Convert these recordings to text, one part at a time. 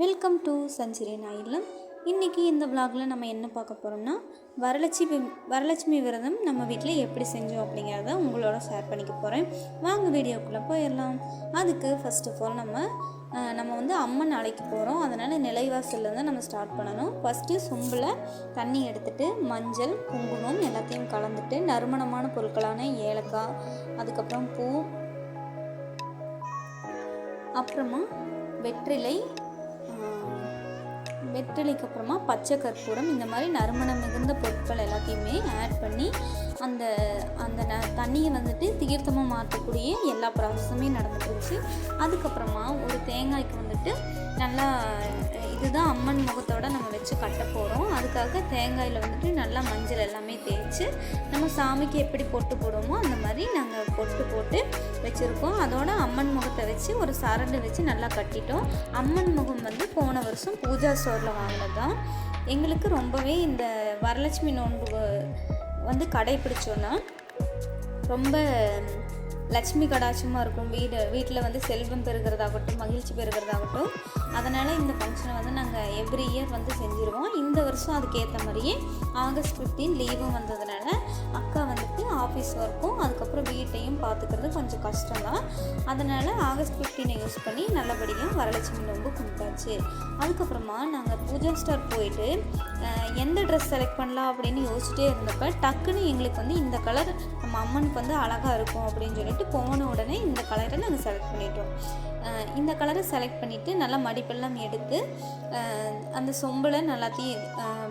Welcome to Sanchari Ayilam இன்றைக்கி இந்த விலாகில் நம்ம என்ன பார்க்க போகிறோம்னா வரலட்சுமி வரலட்சுமி விரதம் நம்ம வீட்டில் எப்படி செஞ்சோம் அப்படிங்கிறத உங்களோட ஷேர் பண்ணிக்க போகிறேன் வாங்க வீடியோக்குள்ளே போயிடலாம். அதுக்கு ஃபர்ஸ்ட் ஆஃப் ஆல் நம்ம நம்ம வந்து அம்மன் அழைக்க போகிறோம் அதனால் நிலைவாசல்லேருந்து நம்ம ஸ்டார்ட் பண்ணணும். ஃபஸ்ட்டு சொம்பில் தண்ணி எடுத்துகிட்டு மஞ்சள் குங்குமம் எல்லாத்தையும் கலந்துட்டு நறுமணமான பொருட்களான ஏலக்காய் அதுக்கப்புறம் பூ அப்புறமா வெற்றிலை வெற்றிலைக்கு அப்புறமா பச்சை கற்பூரம் இந்த மாதிரி நறுமணம் மிகுந்த பொருட்கள் எல்லாத்தையுமே ஆட் பண்ணி அந்த அந்த ந தண்ணியை வந்துட்டு தீர்த்தமாக மாற்றக்கூடிய எல்லா ப்ராசஸுமே நடந்துட்டு அதுக்கப்புறமா ஒரு தேங்காய்க்கு வந்துட்டு நல்லா இதுதான் அம்மன் முகத்தோடு நம்ம வச்சு கட்ட போகிறோம் அதுக்காக தேங்காயில் வந்துட்டு நல்லா மஞ்சள் எல்லாமே தேய்ச்சி நம்ம சாமிக்கு எப்படி பொட்டு போடுவோமோ அந்த மாதிரி நாங்கள் பொட்டு போட்டு வச்சுருக்கோம். அதோட அம்மன் முகத்தை வச்சு ஒரு சரண்டு வச்சு நல்லா கட்டிட்டோம். அம்மன் முகம் வந்து போன வருஷம் பூஜா ஸ்டோரில் வாங்கினது தான் எங்களுக்கு ரொம்பவே இந்த வரலட்சுமி நோன்பு வந்து கடைப்பிடிச்சோன்னா ரொம்ப லட்சுமி கடாட்சமாக இருக்கும். வீடு வீட்டில் வந்து செல்வம் பெறுகிறதாகட்டும் மகிழ்ச்சி பெறுகிறதாகட்டும். அதனால் இந்த ஃபங்க்ஷனை வந்து நாங்கள் எவ்ரி இயர் வந்து செஞ்சுருவோம். இந்த வருஷம் அதுக்கேற்ற மாதிரியே ஆகஸ்ட் ஃபிஃப்டீன் லீவும் வந்ததுனால ஆஃபீஸ் ஒர்க்கும் அதுக்கப்புறம் வீட்டையும் பார்த்துக்கிறது கொஞ்சம் கஷ்டம் தான் அதனால் ஆகஸ்ட் ஃபிஃப்டீனை யூஸ் பண்ணி நல்லபடியாக வரலட்சுமி நோம்பு கும்பிட்டாச்சு அதுக்கப்புறமா நாங்கள் பூஜா ஸ்டார் போயிட்டு எந்த ட்ரெஸ் செலக்ட் பண்ணலாம் அப்படின்னு யோசிச்சிட்டே இருந்தப்போ டக்குன்னு எங்களுக்கு வந்து இந்த கலர் நம்ம அம்மனுக்கு வந்து அழகாக இருக்கும் அப்படின்னு சொல்லிட்டு போன உடனே இந்த கலரை நாங்கள் செலக்ட் பண்ணிட்டோம். இந்த கலரை செலக்ட் பண்ணிவிட்டு நல்லா மடிப்பெல்லாம் எடுத்து அந்த சொம்பில் நல்லாத்தையும்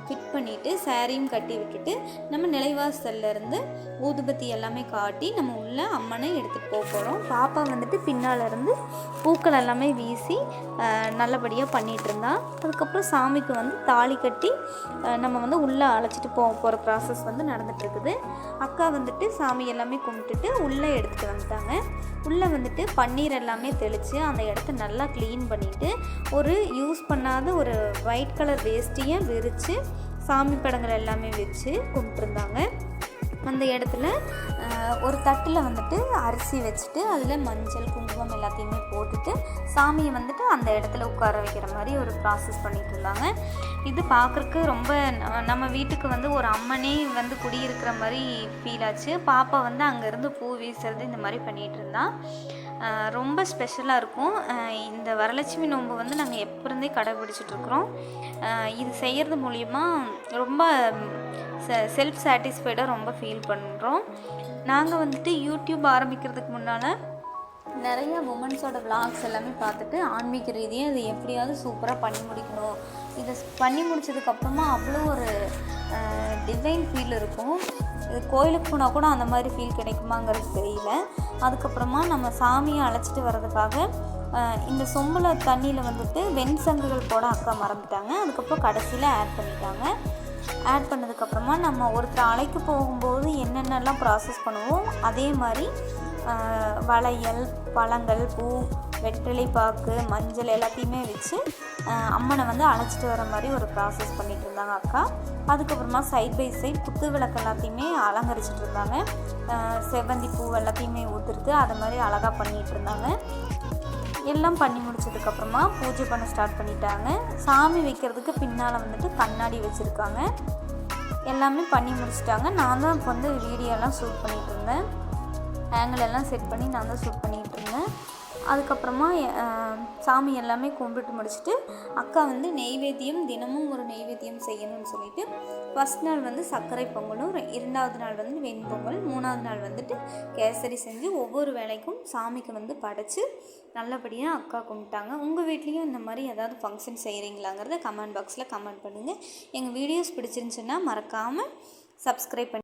ஃபிட் பண்ணிவிட்டு சேரீயும் கட்டி விட்டுட்டு நம்ம நிலைவாசல்லேருந்து ஊதுபத்தி எல்லாமே காட்டி நம்ம உள்ளே அம்மனை எடுத்துகிட்டு போக போகிறோம் பாப்பா வந்துட்டு பின்னால் இருந்து பூக்கள் எல்லாமே வீசி நல்லபடியாக பண்ணிகிட்டு இருந்தா. அதுக்கப்புறம் சாமிக்கு வந்து தாலி கட்டி நம்ம வந்து உள்ளே அழைச்சிட்டு போக போகிற ப்ராசஸ் வந்து நடந்துகிட்ருக்குது இருக்குது. அக்கா வந்துட்டு சாமி சாமி எல்லாமே கும்பிட்டுட்டு உள்ளே எடுத்துகிட்டு வந்துட்டாங்க. உள்ளே வந்துட்டு பன்னீர் எல்லாமே தெளித்து அந்த இடத்த நல்லா க்ளீன் பண்ணிவிட்டு ஒரு யூஸ் பண்ணாத ஒரு ஒயிட் கலர் வேஸ்ட்டியை விரித்து சாமி படங்கள் எல்லாமே வச்சு கும்பிட்டுருந்தாங்க. அந்த இடத்துல ஒரு தட்டில் வந்துட்டு அரிசி வச்சுட்டு அதில் மஞ்சள் குங்குமம் எல்லாத்தையுமே போட்டு சாமியை வந்துட்டு அந்த இடத்துல உட்கார வைக்கிற மாதிரி ஒரு ப்ராசஸ் பண்ணிட்டு இருந்தாங்க இது பார்க்குறக்கு ரொம்ப நம்ம வீட்டுக்கு வந்து ஒரு அம்மனே வந்து குடியிருக்கிற மாதிரி ஃபீல் ஆச்சு. பாப்பா வந்து அங்கேருந்து பூ வீசுறது இந்த மாதிரி பண்ணிகிட்டு இருந்தா ரொம்ப ஸ்பெஷலாக இருக்கும். இந்த வரலட்சுமி நோன்பு வந்து நாங்கள் எப்போருந்தே கடைபிடிச்சிட்ருக்குறோம் இது செய்கிறது மூலிமா ரொம்ப செல்ஃப் சாட்டிஸ்ஃபைடாக ரொம்ப ஃபீல் பண்ணுறோம் நாங்கள் வந்துட்டு யூடியூப் ஆரம்பிக்கிறதுக்கு முன்னால் நிறைய உமன்ஸோட விளாக்ஸ் எல்லாமே பார்த்துட்டு ஆன்மீக ரீதியாக இது எப்படியாவது சூப்பராக பண்ணி முடிக்கணும். இதை பண்ணி முடிச்சதுக்கப்புறமா அவ்வளோ ஒரு டிவைன் ஃபீல் இருக்கும். இது கோயிலுக்கு போனால் கூட அந்த மாதிரி ஃபீல் கிடைக்குமாங்கிறது தெரியல. அதுக்கப்புறமா நம்ம சாமியை அழைச்சிட்டு வர்றதுக்காக இந்த சொம்பில் தண்ணியில் வந்துட்டு வெண் சங்குகள் போட அக்கா மறந்துட்டாங்க. அதுக்கப்புறம் கடைசியில் ஆட் பண்ணிட்டாங்க. ஆட் பண்ணதுக்கப்புறமா நம்ம ஒருத்தர் அழைக்க போகும்போது என்னென்னலாம் ப்ராசஸ் பண்ணுவோம் அதே மாதிரி வளையல் பழங்கள் பூ வெற்றிலைப்பாக்கு மஞ்சள் எல்லாத்தையுமே வச்சு அம்மனை வந்து அழைச்சிட்டு வர மாதிரி ஒரு ப்ராசஸ் பண்ணிகிட்டு இருந்தாங்க அக்கா. அதுக்கப்புறமா சைட் பை சைட் குத்து விளக்கு எல்லாத்தையுமே அலங்கரிச்சிட்டு இருந்தாங்க. செவ்வந்தி பூ எல்லாத்தையுமே ஊற்றுறது அது மாதிரி அழகாக பண்ணிகிட்டு இருந்தாங்க. எல்லாம் பண்ணி முடிச்சதுக்கப்புறமா பூஜை பண்ண ஸ்டார்ட் பண்ணிட்டாங்க. சாமி வைக்கிறதுக்கு பின்னால் வந்துட்டு கண்ணாடி வச்சுருக்காங்க. எல்லாமே பண்ணி முடிச்சிட்டாங்க. நான் தான் இப்போ வந்து வீடியோலாம் ஷூட் பண்ணிகிட்டு இருந்தேன். ஆங்கிள் எல்லாம் செட் பண்ணி நான் தான் ஷூட் பண்ணிகிட்டு இருந்தேன். அதுக்கப்புறமா சாமி எல்லாமே கும்பிட்டு முடிச்சுட்டு அக்கா வந்து நெய்வேத்தியம் தினமும் ஒரு நெய்வேத்தியம் செய்யணும்னு சொல்லிட்டு ஃபஸ்ட் நாள் வந்து சர்க்கரை பொங்கலும் இரண்டாவது நாள் வந்து வெண்பொங்கல் மூணாவது நாள் வந்துட்டு கேசரி செஞ்சு ஒவ்வொரு வேலைக்கும் சாமிக்கு வந்து படைச்சு நல்லபடியாக அக்கா கும்பிட்டாங்க. உங்கள் வீட்லேயும் இந்த மாதிரி ஏதாவது ஃபங்க்ஷன் செய்கிறீங்களாங்கிறத கமெண்ட் பாக்ஸில் கமெண்ட் பண்ணுங்கள் எங்கள் வீடியோஸ் பிடிச்சிருந்துச்சுன்னா மறக்காமல் சப்ஸ்கிரைப் பண்ணி